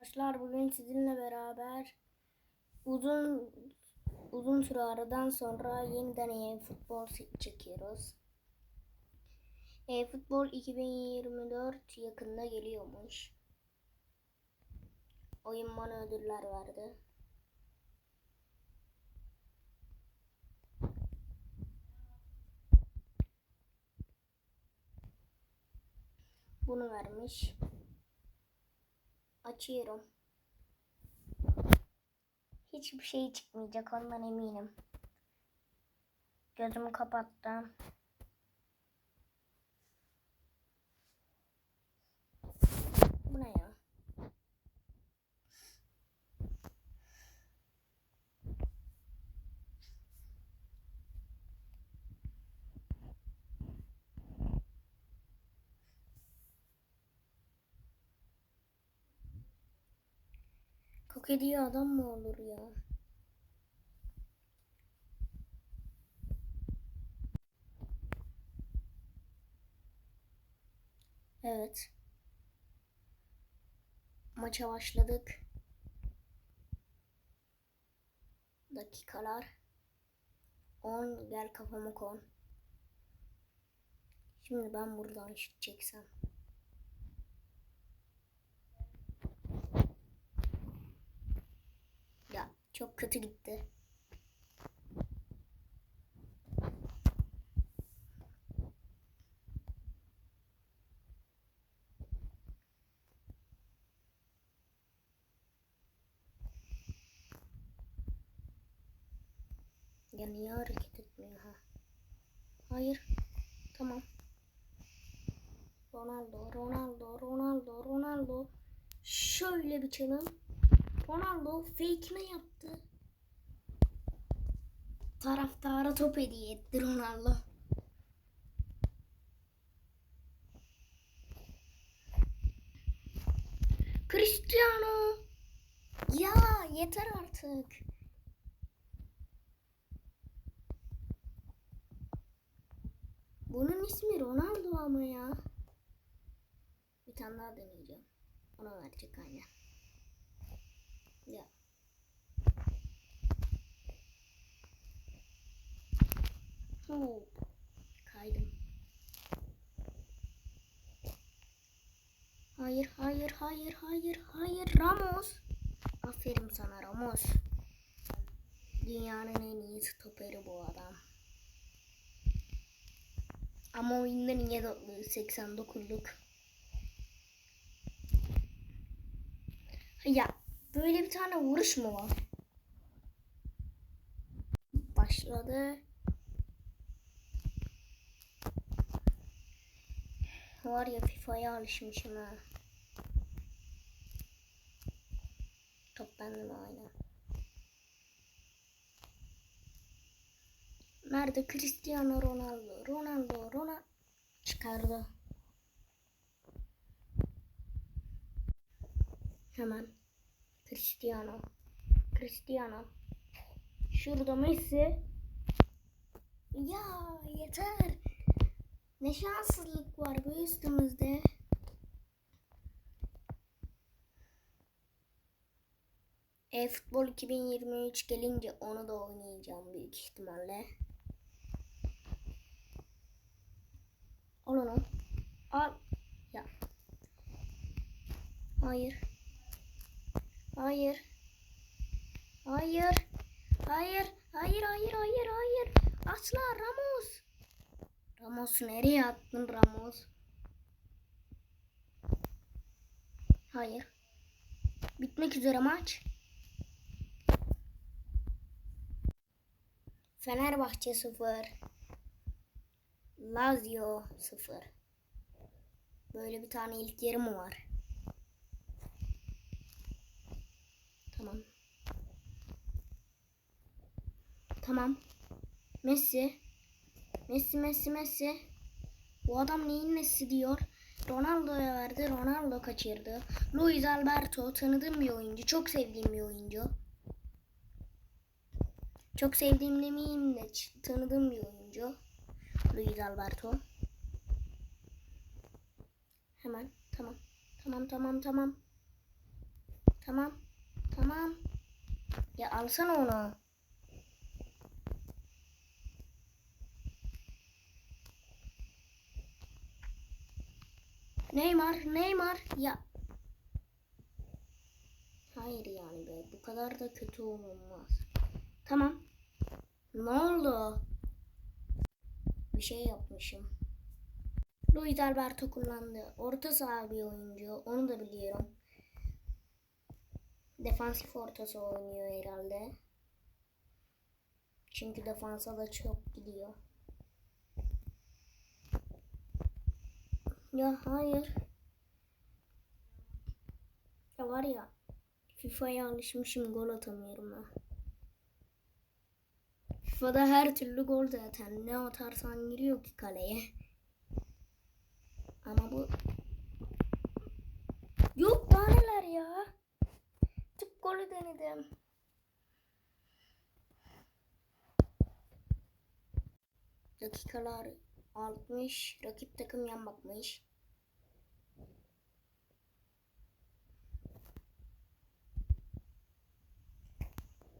Arkadaşlar bugün sizinle beraber uzun uzun süre aradan sonra yeniden e-futbol çekiyoruz. E-futbol 2024 yakında geliyormuş. Oyun bana ödüller verdi. Bunu vermiş. Açıyorum. Hiçbir şey çıkmayacak ondan eminim. Gözümü kapattım. Bu ne ya? Kok ediyor adam mı olur ya? Evet. Maça başladık. Dakikalar. 10 gel kafama kon. Şimdi ben buradan çeksem. Ya çok kötü gitti. Ya niye hareket etmiyor ha? Hayır. Tamam. Ronaldo, Ronaldo, Ronaldo, Ronaldo. Şöyle bir çalım. Ronaldo fake ne yaptı? Taraftara top hediye etti Ronaldo. Cristiano. Ya yeter artık. Bunun ismi Ronaldo ama ya. Bir tane daha deneyeceğim. Ona verecek aynen. Ya. Hop. Kaydım. Hayır, hayır, hayır, hayır, hayır. Ramos. Aferin sana Ramos. Dünyanın en iyi stoperi bu adam. Ama oyunda niye 89'luk? Ya böyle bir tane vuruş mu var? Başladı. Var ya FIFA'ya alışmışım ha. Top bende aynen. Nerede Cristiano Ronaldo? Ronaldo, Ronaldo çıkardı. Hemen Cristiano. Cristiano. Şurada Messi. Ya yeter. Ne şanssızlık var bu üstümüzde. E-Futbol 2023 gelince onu da oynayacağım büyük ihtimalle. Al onu. Al. Ya. Hayır. Hayır. Hayır. Hayır. Hayır, hayır, hayır, hayır. Asla Ramos. Ramos nereye attın Ramos? Hayır. Bitmek üzere maç. Fenerbahçe 0. Lazio 0. Böyle bir tane ilk yarı mı var? Tamam. Tamam. Messi. Messi, Messi, Messi. Bu adam neyin Messi diyor. Ronaldo'ya verdi. Ronaldo kaçırdı. Luis Alberto tanıdığım bir oyuncu. Çok sevdiğim bir oyuncu. Çok sevdiğim demeyeyim de tanıdığım bir oyuncu. Luis Alberto. Hemen. Tamam. Tamam tamam tamam. Tamam. Tamam. Ya alsana onu. Neymar, Neymar. Ya. Hayır yani be. Bu kadar da kötü olmaz. Tamam. Ne oldu? Bir şey yapmışım. Luis Alberto kullandı. Orta saha bir oyuncu. Onu da biliyorum. Defansif ortası oynuyor herhalde. Çünkü defansa da çok gidiyor. Ya hayır. Ya var ya FIFA'ya alışmışım gol atamıyorum ha. FIFA'da her türlü gol zaten. Ne atarsan giriyor ki kaleye. Ama bu Yok daha neler ya. Tık golü denedim. Dakikalar 60. Rakip takım yan bakmış.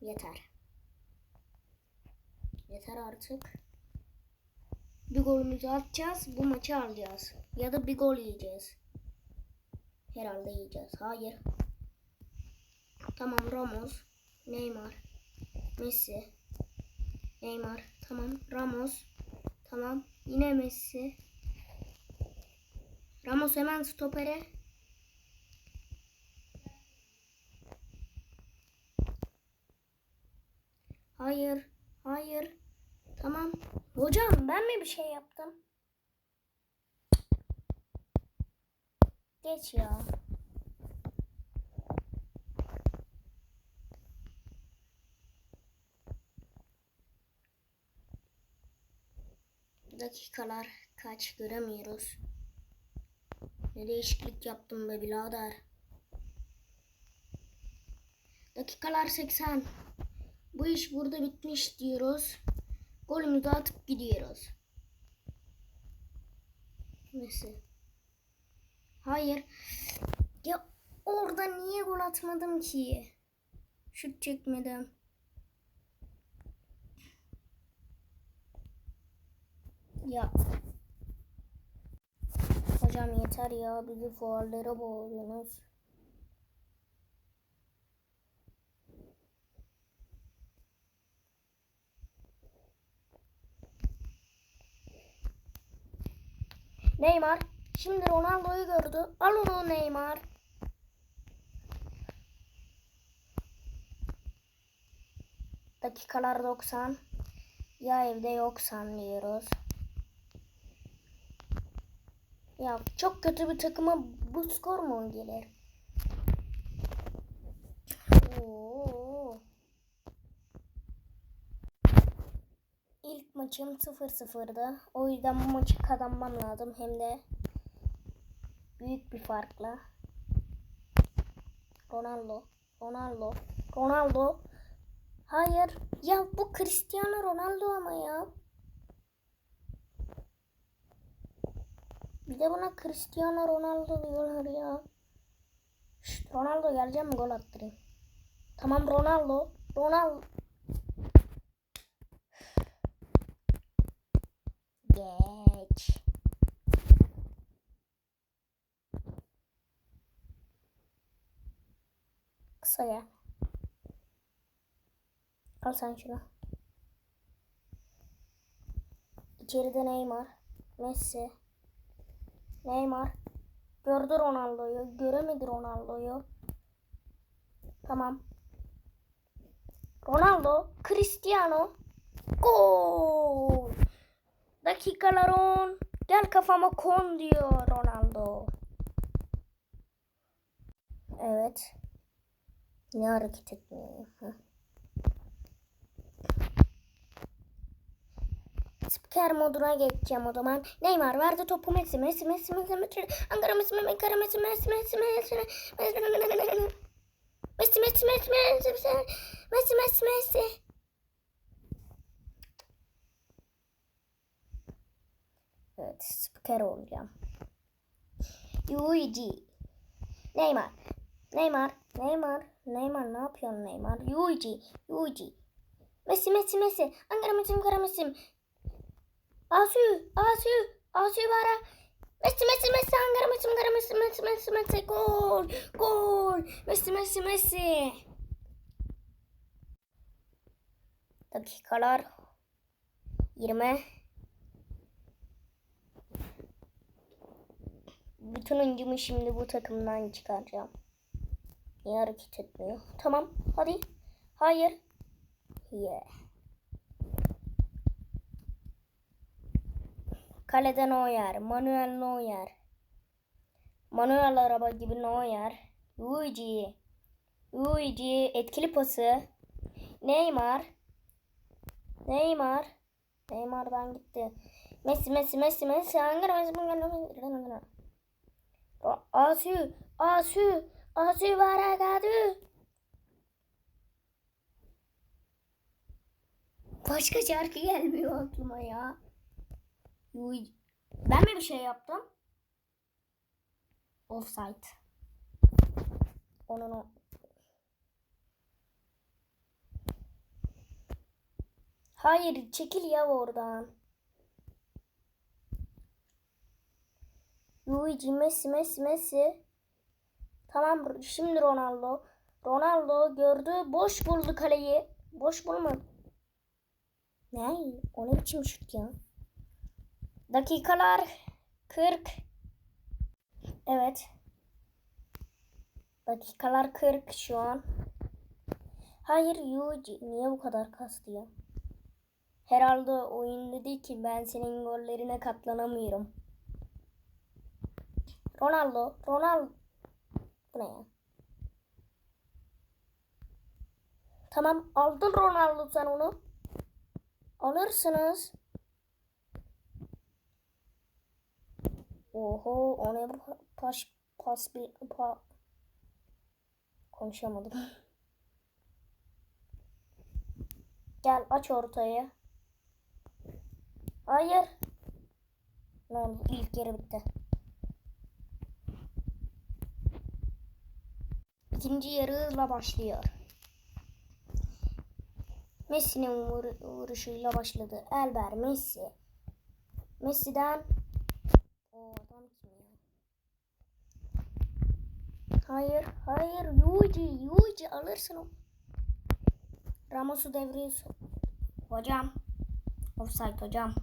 Yeter. Yeter artık. Bir golümüzü atacağız. Bu maçı alacağız. Ya da bir gol yiyeceğiz. Herhalde yiyeceğiz. Hayır. Tamam Ramos. Neymar. Messi. Neymar. Tamam. Ramos. Tamam. Yine Messi. Ramos hemen stopere. Hayır. Hayır. Tamam. Hocam ben mi bir şey yaptım? Geç ya. Dakikalar kaç göremiyoruz. Ne değişiklik yaptım be birader. Dakikalar 80. Bu iş burada bitmiş diyoruz. Golümüzü atıp gidiyoruz. Nasıl? Hayır. Ya orada niye gol atmadım ki? Şut çekmedim. Ya. Hocam yeter ya. Bizi fuarlara boğuyorsunuz. Neymar. Şimdi Ronaldo'yu gördü. Al onu Neymar. Dakikalar 90. Ya evde yoksan diyoruz. Ya çok kötü bir takıma bu skor mu gelir? Oo. İlk maçım 0-0'dı. O yüzden bu maçı kazanmam lazım. Hem de büyük bir farkla. Ronaldo. Ronaldo. Ronaldo. Hayır. Ya bu Cristiano Ronaldo ama ya. Bir de buna Cristiano Ronaldo diyorlar ya. Şşt, Ronaldo geleceğim gol attırayım. Tamam Ronaldo. Ronaldo. Geç. Kısa gel. Al sen şunu. İçeride Neymar. Messi. Neymar. Gördü Ronaldo'yu. Göremedi Ronaldo'yu. Tamam. Ronaldo. Cristiano. Gol. Dakikalar 10. Gel kafama kon diyor Ronaldo. Evet. Ne hareket etmiyor? Spiker moduna geçeceğim o zaman. Neymar verdi topu Messi. Messi, Messi, Messi, Messi. Ankara Messi, Ankara Messi, Messi, Messi, Messi, Messi, Messi, Messi, Messi, Messi, Messi, Messi, Messi. Evet, spiker olacağım. Luigi. Neymar. Neymar, Neymar, Neymar ne yapıyorsun Neymar? Yuji, Yuji. Messi, Messi, Messi. Ankara Messi, Ankara Messi. Asu, Asu, Asu bara. Messi, Messi, Messi, Ankara Messi, Ankara Messi, Messi, Messi, Messi. Gol, gol. Messi, Messi, Messi. Dakikalar 20 Bütün öncümü şimdi bu takımdan çıkaracağım. Niye hareket etmiyor? Tamam. Hadi. Hayır. Yeah. Kaleden Neuer. Manuel Neuer. Manuel araba gibi Neuer. Luigi. Luigi etkili pası. Neymar. Neymar. Neymar'dan gitti. Messi, Messi, Messi, Messi. Hangi Messi? Messi. Asu, Asu, Asu Varagadu. Başka şarkı gelmiyor aklıma ya. Uy. Ben mi bir şey yaptım? Offside. Onun o. Hayır çekil ya oradan. Luigi, Messi, Messi, Messi. Tamam şimdi Ronaldo. Ronaldo gördü. Boş buldu kaleyi. Boş bulmadı. Ne? O ne biçim şut ya? Dakikalar 40. Evet. Dakikalar 40 şu an. Hayır Yuji niye bu kadar kastı ya? Herhalde oyun dedi ki ben senin gollerine katlanamıyorum. Ronaldo, Ronaldo. Bu ne ya? Tamam aldın Ronaldo sen onu. Alırsınız. Oho o ne bu pas pas bir pa konuşamadım. Gel aç ortayı. Hayır. Ne oldu? İlk yarı bitti. İkinci yarı hızla başlıyor. Messi'nin vur vuruşuyla başladı. Elber Messi. Messi'den o adam kim ya? Hayır, hayır. Yuji, Yuji alırsın. Ramos'u devreye. Hocam. Offside hocam.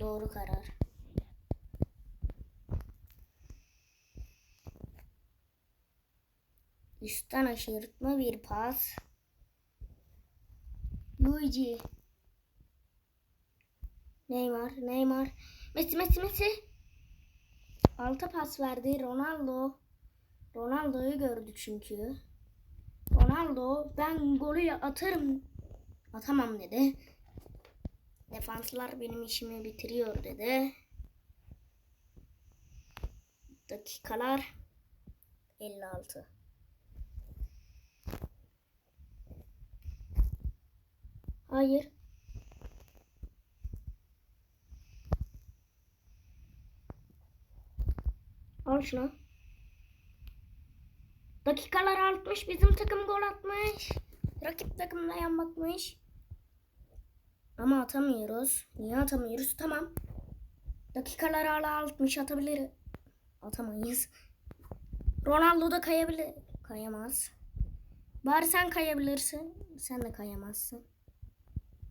Doğru karar. Üstten aşırtma bir pas. Luigi. Neymar, Neymar. Messi, Messi, Messi. Alta pas verdi Ronaldo. Ronaldo'yu gördü çünkü. Ronaldo ben golü atarım. Atamam dedi. Defanslar benim işimi bitiriyor dedi. Dakikalar 56. Hayır. Al şunu. Dakikalar artmış. Bizim takım gol atmış. Rakip takım dayan bakmış. Ama atamıyoruz. Niye atamıyoruz? Tamam. Dakikalar hala artmış. Atabilir. Atamayız. Ronaldo da kayabilir. Kayamaz. Bari sen kayabilirsin. Sen de kayamazsın.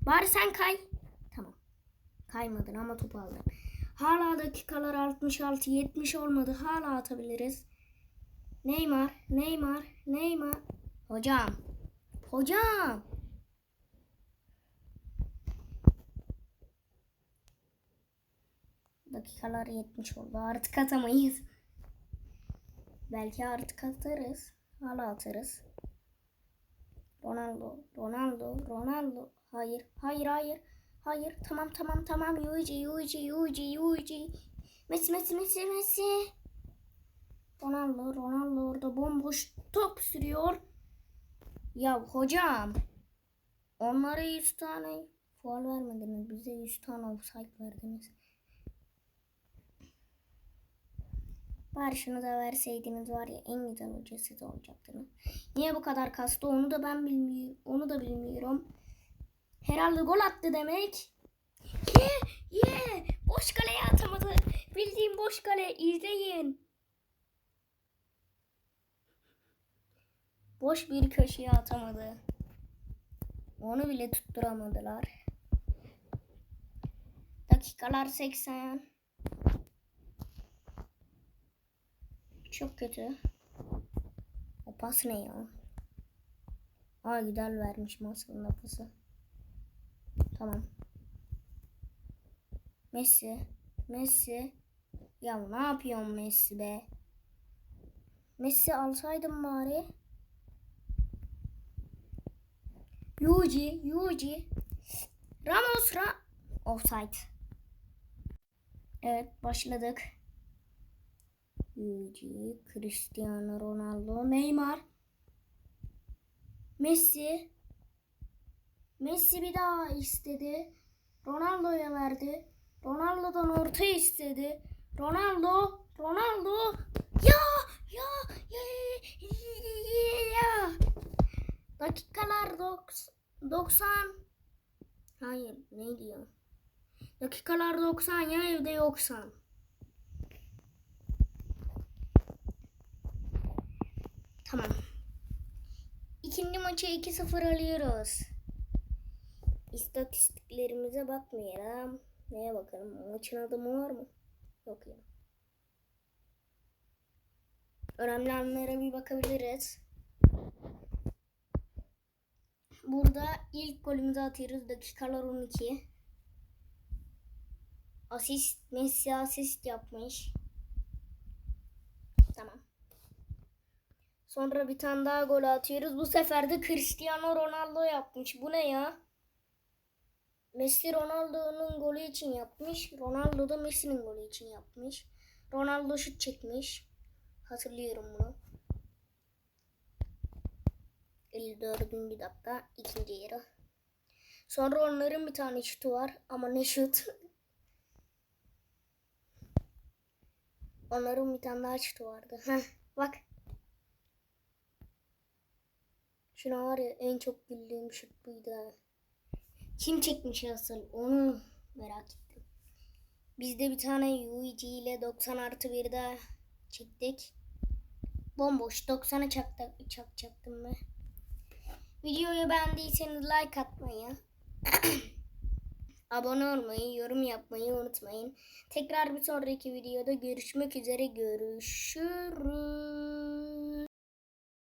Bari sen kay. Tamam. Kaymadın ama topu aldın. Hala dakikalar 66 70 olmadı. Hala atabiliriz. Neymar, Neymar, Neymar. Hocam. Hocam. Dakikalar 70 oldu. Artık atamayız. Belki artık atarız. Hala atarız. Ronaldo, Ronaldo, Ronaldo. Hayır, hayır, hayır. Hayır, tamam, tamam, tamam. Yuji, Yuji, Yuji, Yuji. Messi, Messi, Messi, Messi. Ronaldo, Ronaldo orada bomboş top sürüyor. Ya hocam. Onlara 100 tane faul vermediniz. Bize 100 tane offside verdiniz. Bari şunu da verseydiniz var ya en güzel hoca siz olacaktınız. Niye bu kadar kastı onu da ben bilmiyorum. Onu da bilmiyorum. Herhalde gol attı demek. Ye ye boş kaleye atamadı. Bildiğim boş kale izleyin. Boş bir köşeye atamadı. Onu bile tutturamadılar. Dakikalar 80. Çok kötü. O pas ne ya? Aa güzel vermiş aslında pası. Tamam. Messi. Messi. Ya ne yapıyorsun Messi be? Messi alsaydım bari. Yuji, Yuji. Ramos, Ra Offside. Evet, başladık. Yuji, Cristiano Ronaldo, Neymar. Messi. Messi bir daha istedi. Ronaldo'ya verdi. Ronaldo'dan orta istedi. Ronaldo, Ronaldo. Ya, ya, ya, ya, ya. Dakikalar doks- 90. Hayır, ne diyor? Dakikalar 90 ya evde yoksan. Tamam. İkinci maçı 2-0 alıyoruz. İstatistiklerimize bakmayalım. Neye bakalım? Maçın adı mı var mı? Yok ya. Önemli anlara bir bakabiliriz. Burada ilk golümüzü atıyoruz. Dakikalar 12. Asist, Messi asist yapmış. Tamam. Sonra bir tane daha gol atıyoruz. Bu sefer de Cristiano Ronaldo yapmış. Bu ne ya? Messi Ronaldo'nun golü için yapmış. Ronaldo da Messi'nin golü için yapmış. Ronaldo şut çekmiş. Hatırlıyorum bunu. 54. dakika ikinci yarı. Sonra onların bir tane şutu var ama ne şut? Onların bir tane daha şutu vardı. Heh, bak. Şuna var ya en çok bildiğim şut buydu. Kim çekmiş asıl onu merak ettim. Biz de bir tane Yuichi ile 90 artı bir daha çektik. Bomboş 90'a çaktık, çakacaktım ben. Videoyu beğendiyseniz like atmayı, abone olmayı, yorum yapmayı unutmayın. Tekrar bir sonraki videoda görüşmek üzere. Görüşürüz.